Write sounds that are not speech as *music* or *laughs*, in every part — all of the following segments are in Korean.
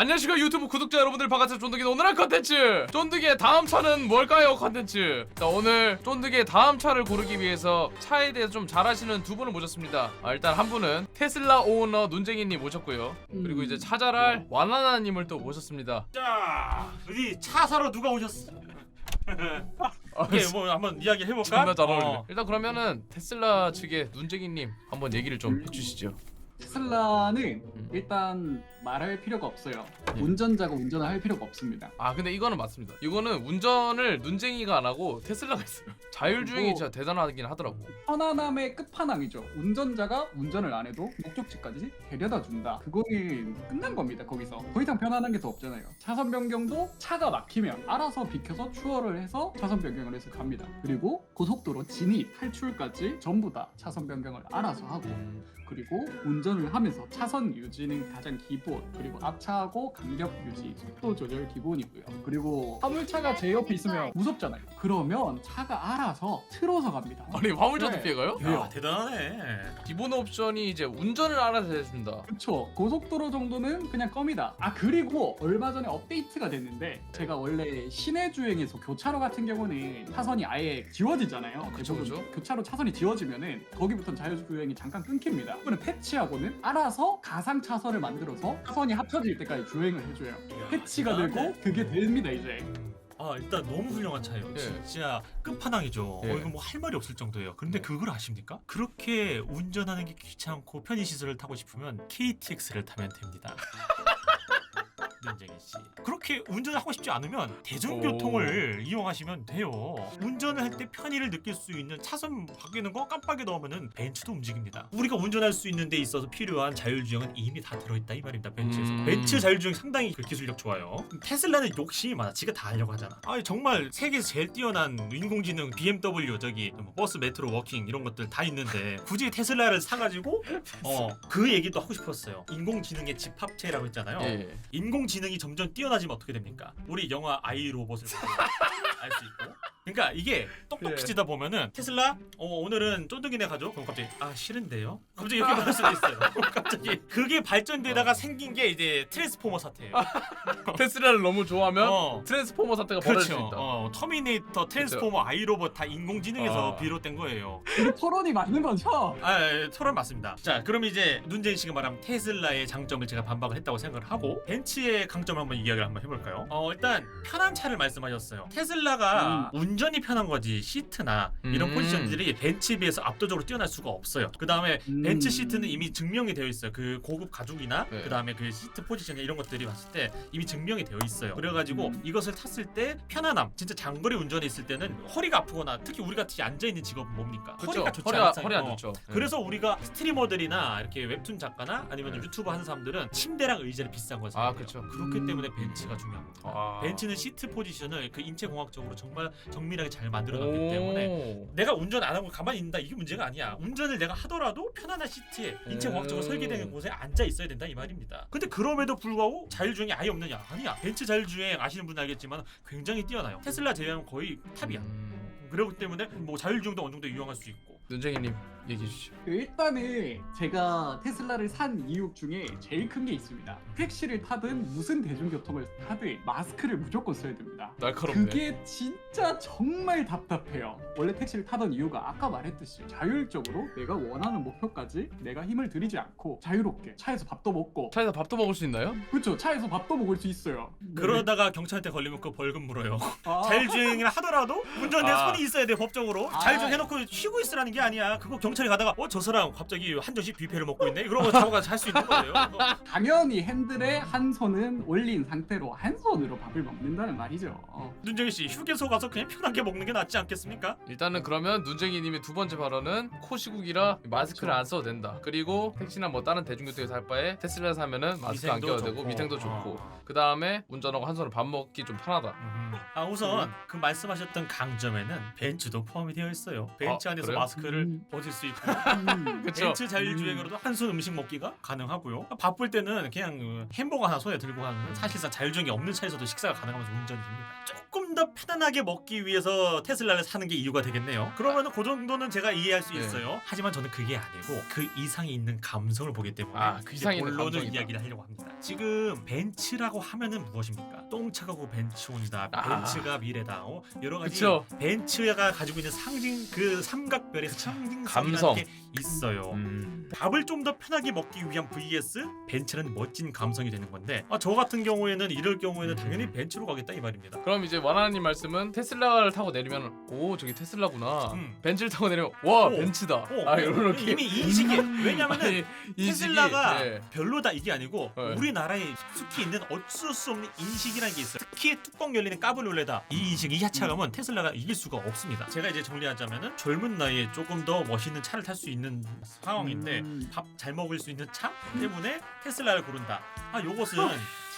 안녕하십니까 유튜브 구독자 여러분들 반갑습니다. 쫀득이 오늘의 컨텐츠. 쫀득이의 다음 차는 뭘까요 컨텐츠? 자 오늘 쫀득이의 다음 차를 고르기 위해서 차에 대해서 좀잘 아시는 두 분을 모셨습니다. 아, 일단 한 분은 테슬라 오너 눈쟁이님 모셨고요. 그리고 이제 차자랄 와나나님을 또 모셨습니다. 자, 어디 차 사러 누가 오셨어? 오케이, 뭐 한번 이야기 해볼까? 존나 잘 어울리네. 어. 일단 그러면은 테슬라 측의 눈쟁이님 한번 얘기를 좀 해주시죠 테슬라는 음. 일단 말할 필요가 없어요. 예. 운전자가 운전을 할 필요가 없습니다. 아 근데 이거는 맞습니다 이거는 운전을 눈쟁이가 안 하고 테슬라가 있어요 *laughs* 자율주행이 그리고- 진짜 대단하긴 하더라고 편안함의 끝판왕이죠. 운전자가 운전을 안 해도 목적지까지 데려다 준다. 그거는 끝난 겁니다. 거기서 더 이상 편안한 게 더 없잖아요. 차선 변경도 차가 막히면 알아서 비켜서 추월을 해서 차선 변경을 해서 갑니다. 그리고 고속도로 진입, 탈출까지 전부 다 차선 변경을 알아서 하고 그리고 운전을 하면서 차선 유지는 가장 기본 그리고 앞차하고 간격 유지 속도 조절 기본이고요 그리고 화물차가 제 옆에 있으면 무섭잖아요 그러면 차가 알아서 틀어서 갑니다 아니 화물차도 네. 피해가요? 야, 대단하네. 기본 옵션이 이제 운전을 알아서 해준다. 그쵸 고속도로 정도는 그냥 껌이다 아 그리고 얼마 전에 업데이트가 됐는데 제가 원래 시내 주행에서 교차로 같은 경우는 차선이 아예 지워지잖아요 그쵸, 대부분 그쵸. 교차로 차선이 지워지면은 거기부터 자율주행이 잠깐 끊깁니다 이번에 패치하고는 알아서 가상 차선을 만들어서 차선이 합쳐질 때까지 주행 을 해줘요 패치가 되고. 그게 됩니다 이제 아, 일단 너무 훌륭한 차예요. 예. 진짜 끝판왕이죠. 예. 어, 이거 뭐 할 말이 없을 정도예요. 그런데 네. 그걸 아십니까? 그렇게 운전하는 게 귀찮고 편의 시설을 타고 싶으면 KTX를 타면 됩니다. *laughs* 윤정희 씨. 그렇게 운전을 하고 싶지 않으면 대중교통을 이용하시면 돼요. 운전을 할 때 편의를 느낄 수 있는 차선 바뀌는 거 깜빡이 넣으면은 벤츠도 움직입니다. 우리가 운전할 수 있는 데 있어서 필요한 자율주행은 이미 다 들어있다 이 말입니다. 벤츠에서. 음. 벤츠 자율주행 상당히 그 기술력 좋아요. 테슬라는 욕심이 많아. 지가 다 하려고 하잖아. 아 정말 세계에서 제일 뛰어난 인공지능 BMW 저기 뭐 버스 메트로 워킹 이런 것들 다 있는데 굳이 테슬라를 사가지고 어 그 얘기도 하고 싶었어요. 인공지능의 집합체라고 했잖아요. 예. 인공 지능이 점점 뛰어나지면 어떻게 됩니까? 우리 영화 아이 로봇을 *laughs* 알 수 있고. 그러니까 이게 똑똑해지다 보면은 테슬라 어, 오늘은 쫀득이네 가죠. 그럼 갑자기 아 싫은데요. 갑자기 이렇게 *laughs* 말할 수도 있어요. 갑자기 그게 발전되다가 생긴 게 이제 트랜스포머 사태예요. *laughs* 테슬라를 너무 좋아하면 어. 트랜스포머 사태가 벌어질 수 그렇죠. 있다. 어, 터미네이터, 트랜스포머, 아이로봇 다 인공지능에서 아. 비롯된 거예요. 우리 토론이 맞는 거죠? 아, 예, 토론 맞습니다. 자, 그럼 이제 눈재인 씨가 말한 테슬라의 장점을 제가 반박을 했다고 생각을 하고 벤츠의 강점 을 한번 이야기를 한번 해볼까요? 어, 일단 편한 차를 말씀하셨어요. 테슬라 가 운전이 편한 거지 시트나 이런 음. 포지션들이 벤츠에 비해서 압도적으로 뛰어날 수가 없어요. 그 다음에 음. 벤츠 시트는 이미 증명이 되어 있어요. 그 고급 가죽이나 네. 그 다음에 그 시트 포지션 이런 것들이 봤을 때 이미 증명이 되어 있어요. 그래가지고 음. 이것을 탔을 때 편안함, 진짜 장거리 운전에 있을 때는 허리가 아프거나 특히 우리 같이 앉아 있는 직업은 뭡니까? 그렇죠. 허리가 좋지 허리가 않잖아요. 허리 안 어. 좋죠. 예. 그래서 우리가 스트리머들이나 이렇게 웹툰 작가나 아니면 좀 네. 유튜브 하는 사람들은 침대랑 의자를 비싼 걸 아, 사요. 그쵸. 그렇기 음. 때문에 벤츠가 중요한 겁니다. 아. 벤츠는 시트 포지션을 그 인체 공학적 으로 정말 정밀하게 잘 만들어놨기 오. 때문에 내가 운전 안 하고 가만히 있는다 이게 문제가 아니야. 운전을 내가 하더라도 편안한 시트에 인체 음. 공학적으로 설계된 곳에 앉아 있어야 된다 이 말입니다. 근데 그럼에도 불구하고 자율주행이 아예 없느냐? 아니야. 벤츠 자율주행 아시는 분 알겠지만 굉장히 뛰어나요. 테슬라 제외하면 거의 탑이야. 음. 그렇기 때문에 뭐 자율주행도 어느 정도 이용할 수 있고. 눈쟁이님 얘기해 주시죠. 그 일단은 제가 테슬라를 산 이유 중에 제일 큰 게 있습니다. 택시를 타든 무슨 대중교통을 타든 마스크를 무조건 써야 됩니다. 날카롭네. 그게 진짜 정말 답답해요. 원래 택시를 타던 이유가 아까 말했듯이 자율적으로 내가 원하는 목표까지 내가 힘을 들이지 않고 자유롭게 차에서 밥도 먹고 차에서 밥도 먹을 수 있나요? 그렇죠 차에서 밥도 먹을 수 있어요. 그러다가 경찰한테 걸리면 그 벌금 물어요. 아, 자율주행을 하더라도 운전대 아. 손이 있어야 돼 법적으로. 아. 자율주행 해놓고 쉬고 있으라는 게 아니야. 그거 경찰 이 가다가 어 저 사람 갑자기 한 잔씩 뷔페를 먹고 있네. 이러고 잡아가서 할 수 있는 거예요. *laughs* 당연히 핸들에 한 손은 올린 상태로 한 손으로 밥을 먹는다는 말이죠. 어. 눈정희 씨 휴게소 가서 그냥 편하게 먹는 게 낫지 않겠습니까? 일단은 그러면 눈쟁이님의 두 번째 발언은 코시국이라 마스크를 그렇죠. 안 써도 된다. 그리고 택시나 뭐 다른 대중교통에서 할 바에 테슬라 사면은 마스크 안 껴도 되고 좋고. 위생도 좋고. 어. 그 다음에 운전하고 한 손으로 밥 먹기 좀 편하다. 아 우선 그 말씀하셨던 강점에는 벤츠도 포함이 되어 있어요. 벤츠 아, 안에서 그래요? 마스크를 음. 벗을 수 있고 음. 그쵸 벤츠 자율주행으로도 한손 음식 먹기가 가능하고요. 바쁠 때는 그냥 그 햄버거 하나 손에 들고 가는 사실상 자율주행이 없는 차에서도 식사가 가능하면서 운전이 됩니다. 조금 더 편안하게 먹기 위해서 테슬라를 사는 게 이유가 되겠네요. 그러면은 그 정도는 제가 이해할 수 네. 있어요. 하지만 저는 그게 아니고 그 이상이 있는 감성을 보기 때문에 아, 그 이상이 있는 본론을 감성이다. 이야기를 하려고 합니다. 지금 벤츠라고 하면은 무엇입니까? 똥차가고 벤츠온이다. 아. 벤츠가 미래다. 어? 여러 가지 그쵸. 벤츠가 가지고 있는 상징 그 삼각별의 상징성이라는 감성. 게 있어요. 음. 밥을 좀 더 편하게 먹기 위한 vs 벤츠는 멋진 감성이 되는 건데 아, 저 같은 경우에는 이럴 경우에는 당연히 벤츠로 가겠다 이 말입니다. 그럼 이제 와나님 말씀은 테슬라를 타고 내리면 오 저기 테슬라구나 음. 벤츠를 타고 내리면 와 오. 벤츠다 어, 아 어, 이렇게 이미 인식이 왜냐면은 아니, 인식이, 테슬라가 네. 별로다 이게 아니고 네. 우리나라에 익숙히 있는 어쩔 수 없는 인식이라는 게 있어요. 특히 뚜껑 열리는 까브올레다 이 인식 이 하차감은 테슬라가 이길 수가 없습니다. 제가 이제 정리하자면은 젊은 나이에 조금 더 멋있는 차를 탈 수 있는 상황인데 음. 밥 잘 먹을 수 있는 차 때문에 테슬라를 고른다. 아 요것은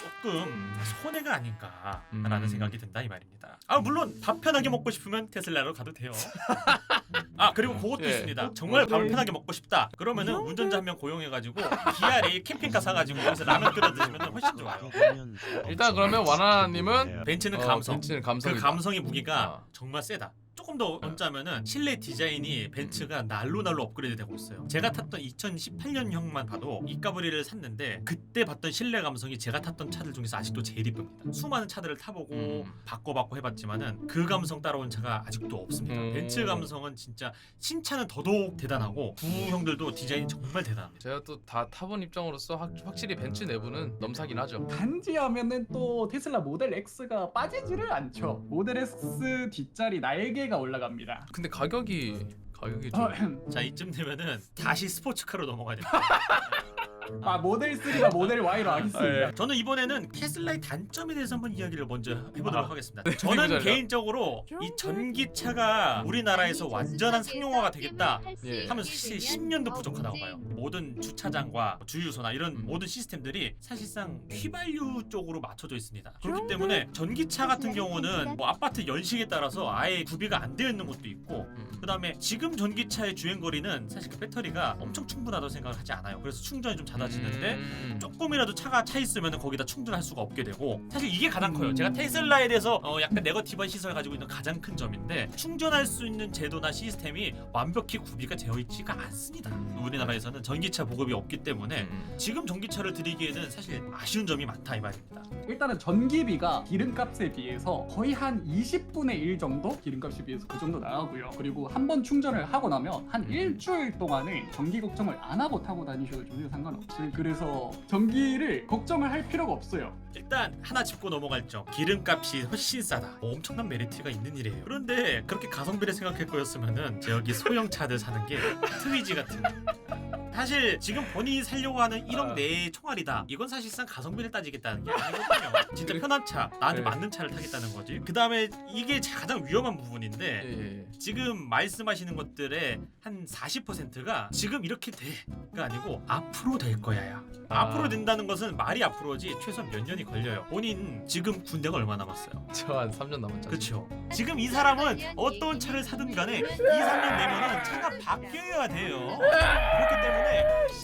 조금 손해가 아닌가라는 음. 생각이 든다 이 말입니다. 아 물론 밥 편하게 먹고 싶으면 테슬라로 가도 돼요. *laughs* 아 그리고 그것도 예. 있습니다. 정말 밥을 네. 편하게 먹고 싶다. 그러면은 운전자 한 명 고용해가지고 기아 레일 캠핑카 사가지고 거기서 라면 끓여 드시면 훨씬 좋아요. 일단 그러면 와나님은 벤츠는 어, 감성. 벤츠는 그 감성 감성의 무기가 아. 정말 세다. 조금 더 언짢으면은 실내 디자인이 벤츠가 날로 날로 업그레이드 되고 있어요. 제가 탔던 2018년형만 봐도 이 까브리를 샀는데 그때 봤던 실내 감성이 제가 탔던 차들 중에서 아직도 제일 이쁩니다. 수많은 차들을 타보고 음. 바꿔바꿔 해봤지만은 그 감성 따라온 차가 아직도 없습니다. 음. 벤츠 감성은 진짜 신차는 더더욱 대단하고 구형들도 디자인이 정말 대단합니다. 제가 또 다 타본 입장으로서 확, 확실히 벤츠 내부는 넘사긴 하죠 단지 하면은 또 테슬라 모델 X가 빠지지를 않죠. 모델 S 뒷자리 날개 가 올라갑니다. 근데 가격이 가격이 좀 어, 자 이쯤 되면은 다시 스포츠카로 넘어가야 됩니다. *laughs* 아 모델 3가 모델 Y로 하겠습니다. 아, 예. 저는 이번에는 테슬라의 단점에 대해서 한번 이야기를 먼저 해보도록 아. 하겠습니다. 그리고 저는. 개인적으로 이 전기차가 우리나라에서 완전한 상용화가 되겠다 예. 하면 사실 10년도 부족하다고 봐요. 모든 주차장과 주유소나 이런 음. 모든 시스템들이 사실상 휘발유 쪽으로 맞춰져 있습니다. 그렇기 때문에 전기차 같은 경우는 뭐 아파트 연식에 따라서 아예 구비가 안 되어 있는 것도 있고 음. 그다음에 지금 전기차의 주행 거리는 사실 그 배터리가 엄청 충분하다고 생각을 하지 않아요. 그래서 충전이 좀 잦아지는데 음. 조금이라도 차가 차 있으면 거기다 충전할 수가 없게 되고 사실 이게 가장 커요. 음. 제가 테슬라에 대해서 어, 약간 네거티브한 시선을 가지고 있는 가장 큰 점인데 충전할 수 있는 제도나 시스템이 완벽히 구비가 되어 있지가 않습니다. 우리나라에서는 전기차 보급이 없기 때문에 음. 지금 전기차를 드리기에는 사실 아쉬운 점이 많다 이 말입니다. 일단은 전기비가 기름값에 비해서 거의 한 20분의 1 정도 기름값에 비해서 그 정도 나가고요. 그리고 한 번 충전을 하고 나면 한 음. 일주일 동안은 전기 걱정을 안 하고 타고 다니셔도 전혀 상관없어요. 그래서 전기를 걱정을 할 필요가 없어요. 일단 하나 짚고 넘어갈 점. 기름값이 훨씬 싸다. 뭐 엄청난 메리트가 있는 일이에요. 그런데 그렇게 가성비를 생각할 거였으면은 저기 소형 차들 사는 게 트위지 같은 사실 지금 본인이 살려고 하는 1억 아. 내의 총알이다 이건 사실상 가성비를 따지겠다는 게 아니거든요 *laughs* 진짜 편한 차 나한테 네. 맞는 차를 타겠다는 거지 그 다음에 이게 가장 위험한 예, 부분인데 예. 지금 말씀하시는 것들의 한 40%가 지금 이렇게 돼가 아니고 앞으로 될 거야야. 아. 앞으로 된다는 것은 말이 앞으로지 최소 몇 년이 걸려요. 본인 지금 군대가 얼마 남았어요? 저한 3년 남았죠 그렇죠. 지금 이 사람은 어떤 차를 사든 간에 2, 3년 내면은 차가 바뀌어야 돼요. 그렇기 때문에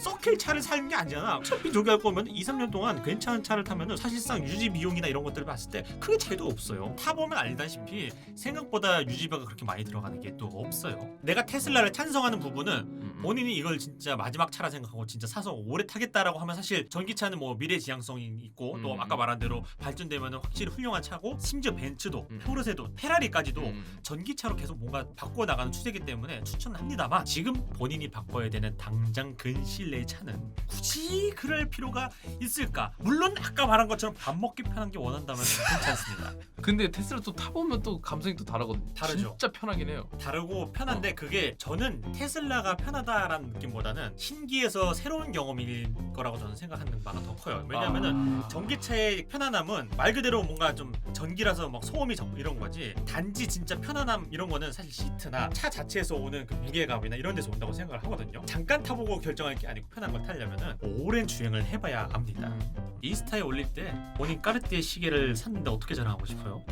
썩힐 차를 사는 게 아니잖아. 어차피 저기 할 거면 2, 3년 동안 괜찮은 차를 타면은 사실상 유지 비용이나 이런 것들을 봤을 때 크게 차이도 없어요. 타보면 알다시피 생각보다 유지비가 그렇게 많이 들어가는 게 또 없어요. 내가 테슬라를 찬성하는 부분은 음. 본인이 이걸 진짜 마지막 차라 생각하고 진짜 사서 오래 타겠다라고 하면 사실 전기차는 뭐 미래 지향성이 있고 또 음. 아까 말한 대로 발전되면 확실히 훌륭한 차고 심지어 벤츠도 음. 포르쉐도 페라리까지도 음. 전기차로 계속 뭔가 바꿔 나가는 추세이기 때문에 추천합니다만 지금 본인이 바꿔야 되는 당장 근시일 내의 차는 굳이 그럴 필요가 있을까? 물론 아까 말한 것처럼 밥 먹기 편한 게 원한다면 괜찮습니다. *laughs* 근데 테슬라 또 타보면 또 감성이 또 다르거든요 다르죠. 진짜 편하긴 해요 다르고 편한데 그게 저는 테슬라가 편하다 라는 느낌보다는 신기해서 새로운 경험일 거라고 저는 생각하는 바가 더 커요. 왜냐면은 아. 전기차의 편안함은 말 그대로 뭔가 좀 전기라서 막 소음이 적고 이런 거지 단지 진짜 편안함 이런 거는 사실 시트나 차 자체에서 오는 그 무게감이나 이런 데서 온다고 생각을 하거든요 잠깐 타보고 결정할 게 아니고 편한 걸 타려면은 오랜 주행을 해봐야 압니다 음. 인스타에 올릴 때 본인 까르띠에 시계를 샀는데 어떻게 자랑하고 싶어요?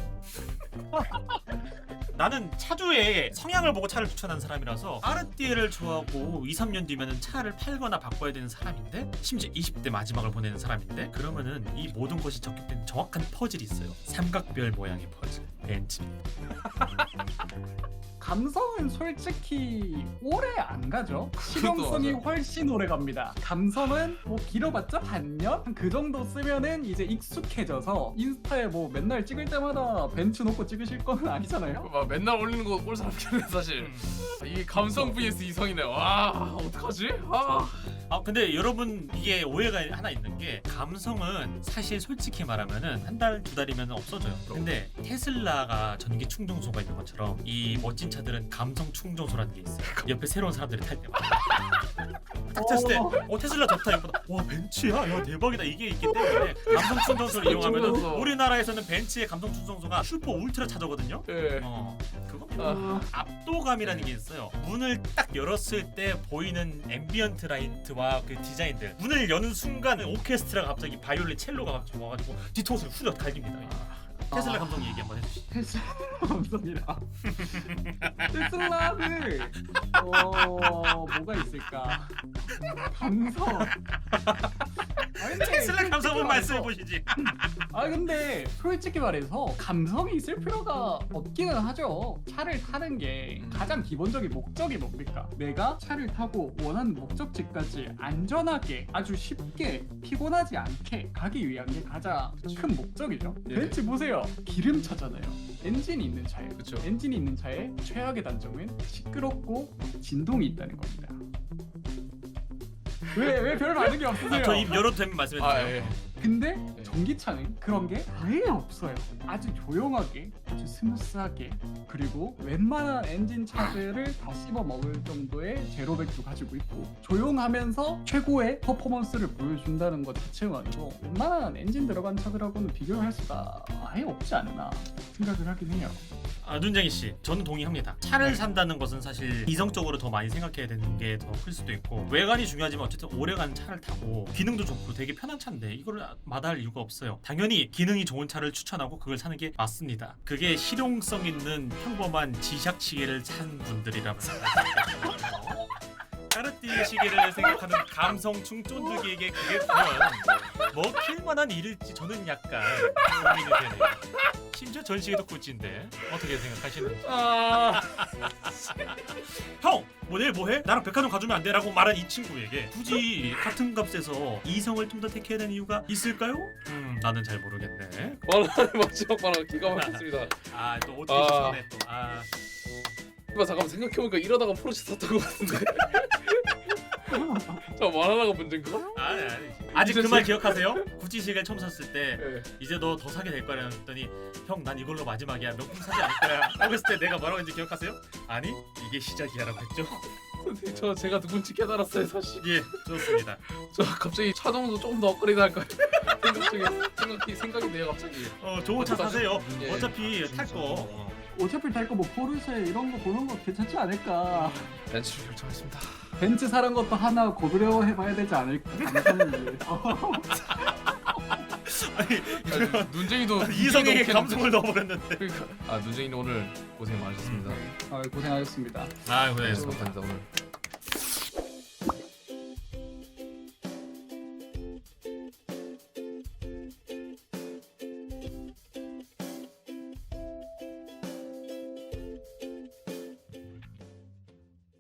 *laughs* 나는 차주의 성향을 보고 차를 추천한 사람이라서 아르띠에를 좋아하고 2, 3년 뒤면은 차를 팔거나 바꿔야 되는 사람인데 심지어 20대 마지막을 보내는 사람인데 그러면은 이 모든 것이 적격된 정확한 퍼즐이 있어요. 삼각별 모양의 퍼즐. 벤츠입니다. *laughs* 감성은 솔직히 오래 안 가죠. 실용성이 맞아요. 훨씬 오래 갑니다. 감성은 뭐 길어봤자 반년 그 정도 쓰면은 이제 익숙해져서 인스타에 뭐 맨날 찍을 때마다 벤츠 놓고 찍으실 거는 *laughs* 아니잖아요. 막 맨날 올리는 거 올 사람이네 사실. 이게 감성 vs 이성이네. 와 어떡하지? 아. 아 근데 여러분 이게 오해가 하나 있는 게 감성은 사실 솔직히 말하면은 한 달 두 달이면 없어져요. 근데 테슬라가 전기 충전소가 있는 것처럼 이 멋진 차들은 감성 충전소라는 게 있어요. *laughs* 옆에 새로운 사람들이 탈 때마다 딱 탔을 때, 어 테슬라 좋다 이거보다 와 벤츠야, 야 대박이다 이게 있기 때문에 감성 충전소를 이용하면은 충전소. 우리나라에서는 벤츠의 감성 충전소가 슈퍼 울트라 차저거든요. 예. 어 그거 아. 압도감이라는 게 있어요. 문을 딱 열었을 때 보이는 앰비언트 라이트와 그 디자인들. 문을 여는 순간 오케스트라가 갑자기 바이올린 첼로가 갑자기 와가지고 뒤통수를 후려 갈깁니다. 테슬라 아. 감성 얘기 한번 해주시. 테슬라 감성이라. *laughs* 테슬라는 어 뭐가 있을까? *laughs* 감성. 테슬라 솔직히 감성 한번 말해서- 말씀해 보시지. *laughs* 아 근데 솔직히 말해서 감성이 있을 필요가 없기는 하죠. 차를 타는 게 가장 기본적인 목적이 뭡니까? 내가 차를 타고 원하는 목적지까지 안전하게 아주 쉽게 피곤하지 않게 가기 위한 게 가장 큰 목적이죠. 예. 벤츠 보세요. 기름차잖아요. 엔진이 있는 차예요. 그쵸. 엔진이 있는 차의 최악의 단점은 시끄럽고 진동이 있다는 겁니다. 왜 왜 별 반응이 없으세요? 저 입 열어도 되면 말씀해 주세요. 아 예. 근데 전기차는 그런 게 아예 없어요. 아주 조용하게, 아주 스무스하게, 그리고 웬만한 엔진 차들을 다 씹어 먹을 정도의 제로백도 가지고 있고 조용하면서 최고의 퍼포먼스를 보여준다는 것 자체만으로 웬만한 엔진 들어간 차들하고는 비교할 수가 아예 없지 않나 생각을 하긴 해요. 아 눈쟁이 씨, 저는 동의합니다. 차를 네. 산다는 것은 사실 이성적으로 더 많이 생각해야 되는 게 더 클 수도 있고 외관이 중요하지만 어쨌든 오래간 차를 타고 기능도 좋고 되게 편한 차인데 이거를 마다할 이유가 없어요. 당연히 기능이 좋은 차를 추천하고 그걸 사는 게 맞습니다. 그게 실용성 있는 평범한 지샥 시계를 산 분들이라면 까르띠 시계를 생각하는 감성충 쫀득이에게 그게 과연 먹힐 만한 일일지 저는 약간 고민이 되네요. 심지어 전시계도 구찌인데 어떻게 생각하시는지 아. 형! 뭐 내일 뭐해? 나랑 백화점 가주면 안 돼? 라고 말한 이 친구에게 굳이 같은 값에서 이성을 좀 더 택해야 되는 이유가 있을까요? 음 나는 잘 모르겠네 말하는 마지막 발언 기가 막혔습니다. 아 또 어떻게 아. 추천해 또아 이봐 잠깐만 생각해보니까 이러다가 포르쉐 샀던 것 같은데. *laughs* 저 말하다가 문제인가? 아니 아니 아직 그 말 기억하세요? 구찌 시계 처음 샀을 때 예. 이제 너 더 사게 될 거야 했더니 형 난 이걸로 마지막이야 명품 사지 않을 거야 라고 했을 때 내가 뭐라고 했는지 기억하세요? 아니 이게 시작이야 라고 했죠? 선생님 저 제가 누군지 깨달았어요 사실. 예 좋습니다 저 갑자기 차종도 조금 더 업그레이드 할까 *laughs* 생각 중에 생각이 생각이 돼요 갑자기. 어 좋은 차 사세요 예. 어차피 탈 거 어. 어차피 탈거뭐 포르쉐 이런 거 보는 거 괜찮지 않을까? 벤츠를 결정했습니다. 벤츠 사는 것도 하나 고려 해봐야 되지 않을까? 감성을 위해서. 아니 아, 눈쟁이도 이성에게 눈쟁이도 감성을 넣어버렸는데 그러니까 아 눈쟁이는 오늘 고생 많으셨습니다. 아, 고생하셨습니다. 아 네, 그래 감사합니다 오늘.